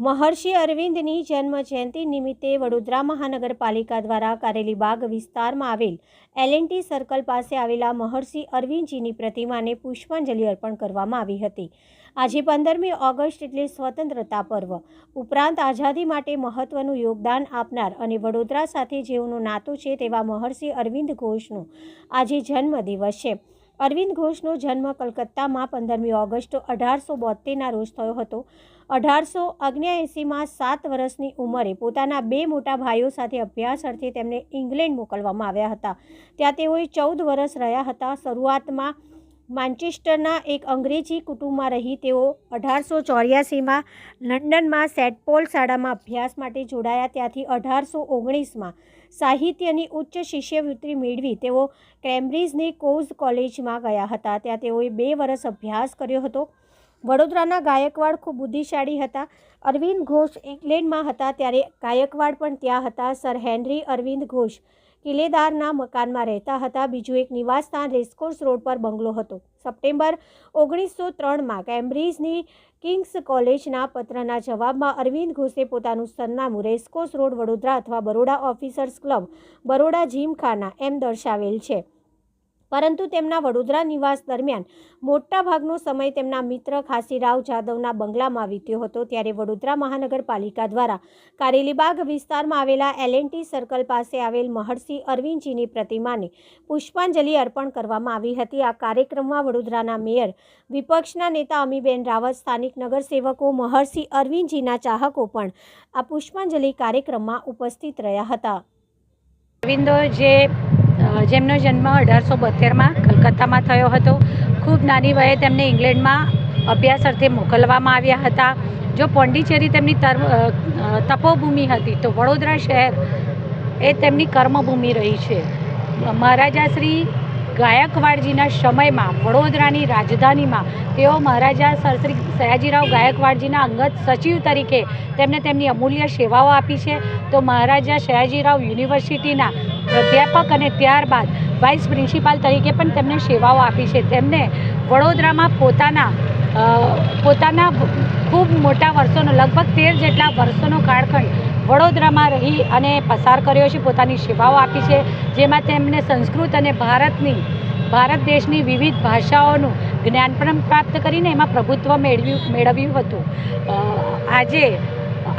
મહર્ષિ અરવિંદની જન્મ જયંતિ નિમિત્તે વડોદરા મહાનગરપાલિકા દ્વારા કારેલીબાગ વિસ્તારમાં આવેલ એલએનટી સર્કલ પાસે આવેલા મહર્ષિ અરવિંદજીની પ્રતિમાને પુષ્પાંજલિ અર્પણ કરવામાં આવી હતી. આજે પંદરમી ઓગસ્ટ એટલે સ્વતંત્રતા પર્વ. ઉપરાંત આઝાદી માટે મહત્વનું યોગદાન આપનાર અને વડોદરા સાથે જેઓનો નાતો છે તેવા મહર્ષિ અરવિંદ ઘોષનો આજે જન્મદિવસ છે. અરવિંદ ઘોષનો જન્મ કલકત્તામાં પંદરમી ઓગસ્ટ અઢારસો બોતેરના રોજ થયો હતો. અઢારસો અગ્યાએંસીમાં સાત વર્ષની ઉંમરે પોતાના બે મોટા ભાઈઓ સાથે અભ્યાસ અર્થે તેમને ઇંગ્લેન્ડ મોકલવામાં આવ્યા હતા. ત્યાં તેઓએ ચૌદ વર્ષ રહ્યા હતા. શરૂઆતમાં માન્ચેસ્ટરના એક અંગ્રેજી કુટુંબમાં રહી તેઓ અઢારસો ચોર્યાસીમાં લંડનમાં સેટ પોલ શાળામાં અભ્યાસ માટે જોડાયા. ત્યાંથી અઢારસો ઓગણીસમાં સાહિત્યની ઉચ્ચ શિષ્યવૃત્તિ મેળવી તેઓ કેમ્બ્રિજની કોઝ કોલેજમાં ગયા હતા. ત્યાં તેઓએ બે વર્ષ અભ્યાસ કર્યો હતો. વડોદરાના ગાયકવાડ ખૂબ બુદ્ધિશાળી હતા. અરવિંદ ઘોષ ઇંગ્લેન્ડમાં હતા. ત્યારે ગાયકવાડ પણ ત્યાં હતા. સર હેનરી અરવિંદ ઘોષ કિલ્લેદારના મકાનમાં રહેતા હતા. બીજું એક નિવાસસ્થાન રેસકોર્સ રોડ પર બંગલો હતો. સપ્ટેમ્બર ઓગણીસો ત્રણમાં કેમ્બ્રિજની કિંગ્સ કોલેજના પત્રના જવાબમાં અરવિંદ ઘોષે પોતાનું સરનામું રેસકોર્સ રોડ વડોદરા અથવા બરોડા ઓફિસર્સ ક્લબ બરોડા જીમખાના એમ દર્શાવેલ છે. પરંતુ તેમના વડોદરા નિવાસ દરમિયાન મોટાભાગનો સમય તેમના મિત્ર ખાસીરાવ જાદવના બંગલામાં વીત્યો હતો. ત્યારે વડોદરા મહાનગરપાલિકા દ્વારા કારેલીબાગ વિસ્તારમાં આવેલા એલએનટી સર્કલ પાસે આવેલ મહર્ષિ અરવિંદજીની પ્રતિમાને પુષ્પાંજલિ અર્પણ કરવામાં આવી હતી. આ કાર્યક્રમમાં વડોદરાના મેયર, વિપક્ષના નેતા અમીબેન રાવત, સ્થાનિક નગરસેવકો, મહર્ષિ અરવિંદજીના ચાહકો પણ આ પુષ્પાંજલિ કાર્યક્રમમાં ઉપસ્થિત રહ્યા હતા. અરવિંદો, જે જેમનો જન્મ અઢારસો બોતેરમાં કલકત્તામાં થયો હતો. ખૂબ નાની વયે તેમને ઇંગ્લેન્ડમાં અભ્યાસ અર્થે મોકલવામાં આવ્યા હતા. જો પોંડિચેરી તેમની તપોભૂમિ હતી, તો વડોદરા શહેર એ તેમની કર્મભૂમિ રહી છે. મહારાજા શ્રી ગાયકવાડજીના સમયમાં વડોદરાની રાજધાનીમાં તેઓ મહારાજા સર શ્રી સયાજીરાવ ગાયકવાડજીના અંગત સચિવ તરીકે તેમને તેમની અમૂલ્ય સેવાઓ આપી છે. તો મહારાજા સયાજીરાવ યુનિવર્સિટીના પ્રાધ્યાપક અને ત્યારબાદ વાઇસ પ્રિન્સિપાલ તરીકે પણ તેમને સેવાઓ આપી છે. તેમને વડોદરામાં પોતાના પોતાના ખૂબ મોટા વર્ષોનો, લગભગ તેર જેટલા વર્ષોનો કાળખંડ વડોદરામાં રહી અને પસાર કર્યો છે. પોતાની સેવાઓ આપી છે, જેમાં તેમણે સંસ્કૃત અને ભારતની, ભારત દેશની વિવિધ ભાષાઓનું જ્ઞાન પણ પ્રાપ્ત કરીને એમાં પ્રભુત્વ મેળવ્યું મેળવ્યું હતું. આજે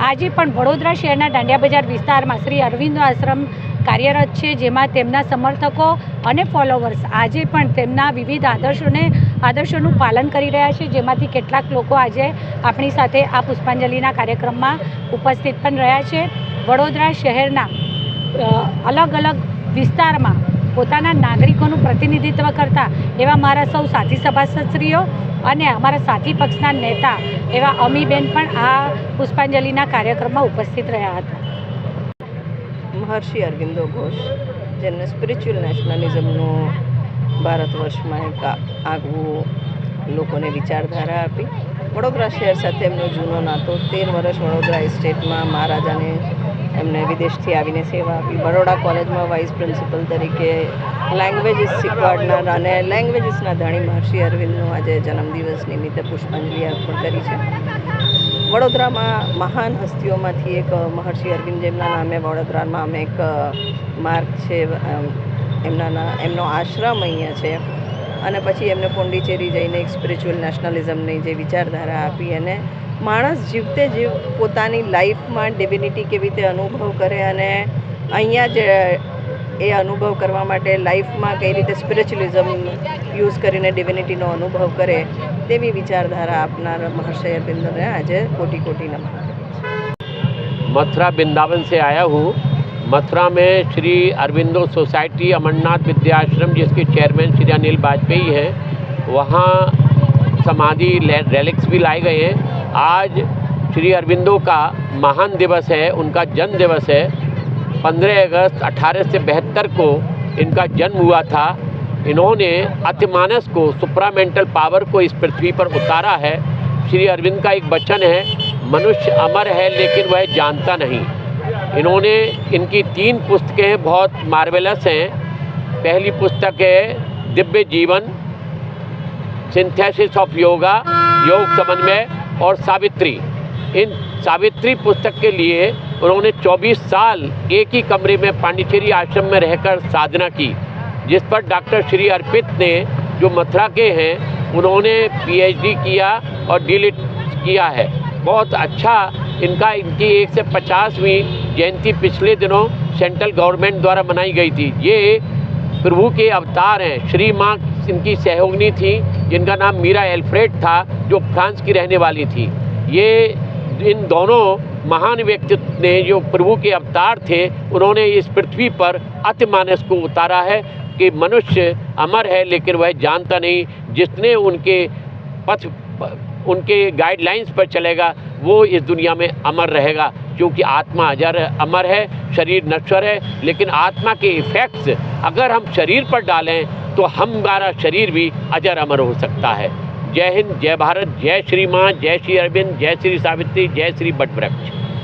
આજે પણ વડોદરા શહેરના દાંડિયા બજાર વિસ્તારમાં શ્રી અરવિંદ આશ્રમ કાર્યરત છે, જેમાં તેમના સમર્થકો અને ફોલોવર્સ આજે પણ તેમના વિવિધ આદર્શોને, આદર્શોનું પાલન કરી રહ્યા છે, જેમાંથી કેટલાક લોકો આજે આપણી સાથે આ પુષ્પાંજલિના કાર્યક્રમમાં ઉપસ્થિત પણ રહ્યા છે. વડોદરા શહેરના અલગ અલગ વિસ્તારમાં પોતાના નાગરિકોનું પ્રતિનિધિત્વ કરતા એવા મારા સૌ સાથી સભાસદશ્રીઓ અને અમારા સાથી પક્ષના નેતા એવા અમીબેન પણ આ પુષ્પાંજલિના કાર્યક્રમમાં ઉપસ્થિત રહ્યા હતા. મહર્ષિ અરવિંદો ઘોષ, જેમને સ્પિરિચ્યુઅલ નેશનલિઝમનું ભારત વર્ષમાં એક આગવું લોકોને વિચારધારા આપી. વડોદરા શહેર સાથે એમનો જૂનો નાતો, તેર વર્ષ વડોદરા સ્ટેટમાં મહારાજાને એમને વિદેશથી આવીને સેવા આપી. બરોડા કોલેજમાં વાઇસ પ્રિન્સિપલ તરીકે લેંગ્વેજીસ શીખવાડનાર અને લેંગ્વેજીસના ધણી મહર્ષિ અરવિંદનો આજે જન્મદિવસ નિમિત્તે પુષ્પાંજલિ અર્પણ કરી છે. વડોદરામાં મહાન હસ્તીઓમાંથી એક મહર્ષિ અરવિંદ જેમના નામે વડોદરામાં અમે એક માર્ગ છે એમના એમનો આશ્રમ અહીંયા છે. અને પછી એમને પોંડિચેરી જઈને એક સ્પિરિચ્યુઅલ નેશનલિઝમની જે વિચારધારા આપી અને માણસ જીવતે જીવ પોતાની લાઈફમાં ડિવિનિટી કેવી રીતે અનુભવ કરે અને અહીંયા જ એ અનુભવ કરવા માટે લાઈફમાં કઈ રીતે સ્પિરિચ્યુઅલિઝમ યુઝ કરીને ડિવિનિટીનો અનુભવ કરે તેવી વિચારધારા આપનાર મહર્ષિ અરવિંદોને આજે કોટી કોટી નમન मथुरा वृंदावन से आया हूँ मथुरा में श्री अरविंदो सोसाइटी अमरनाथ विद्याश्रम जिसके चेयरमैन श्री अनिल वाजपेयी हैं वहाँ समाधि रेलिक्स भी लाए गए हैं आज श्री अरविंदो का महान दिवस है उनका जन्म दिवस है 15 अगस्त अठारह से बहत्तर को इनका जन्म हुआ था। इन्होंने अतिमानस को सुप्रामेंटल पावर को इस पृथ्वी पर उतारा है। श्री अरविंद का एक वचन है, मनुष्य अमर है लेकिन वह जानता नहीं। इन्होंने इनकी तीन पुस्तकें बहुत मार्वेलस हैं। पहली पुस्तक है, दिव्य जीवन सिंथेसिस ऑफ़ योगा योग समन्वय और सावित्री। इन सावित्री पुस्तक के लिए उन्होंने 24 साल एक ही कमरे में पांडिचेरी आश्रम में रहकर साधना की, जिस पर डॉक्टर श्री अर्पित ने जो मथुरा के हैं, उन्होंने पीएचडी किया और डीलिट किया है। बहुत अच्छा इनका, इनकी एक से पचासवीं जयंती पिछले दिनों सेंट्रल गवर्नमेंट द्वारा मनाई गई थी। ये प्रभु के अवतार हैं। श्री माँ इनकी सहयोगिनी थी, जिनका नाम मीरा एल्फ्रेड था, जो फ्रांस की रहने वाली थी। ये इन दोनों महान व्यक्तित्व ने जो प्रभु के अवतार थे, उन्होंने इस पृथ्वी पर अतिमानस को उतारा है कि मनुष्य अमर है, लेकिन वह जानता नहीं जिसने उनके पथ उनके गाइडलाइंस पर चलेगा, वो इस दुनिया में अमर रहेगा। क्योंकि आत्मा अजर अमर है, शरीर नश्वर है, लेकिन आत्मा के इफ़ेक्ट्स अगर हम शरीर पर डालें तो हमारा शरीर भी अजर अमर हो सकता है। જય હિન્દ, જય ભારત, જય શ્રી માં, જય શ્રી અરવિંદ, જય શ્રી સાવિત્રી, જય શ્રી બટવૃક્ષ.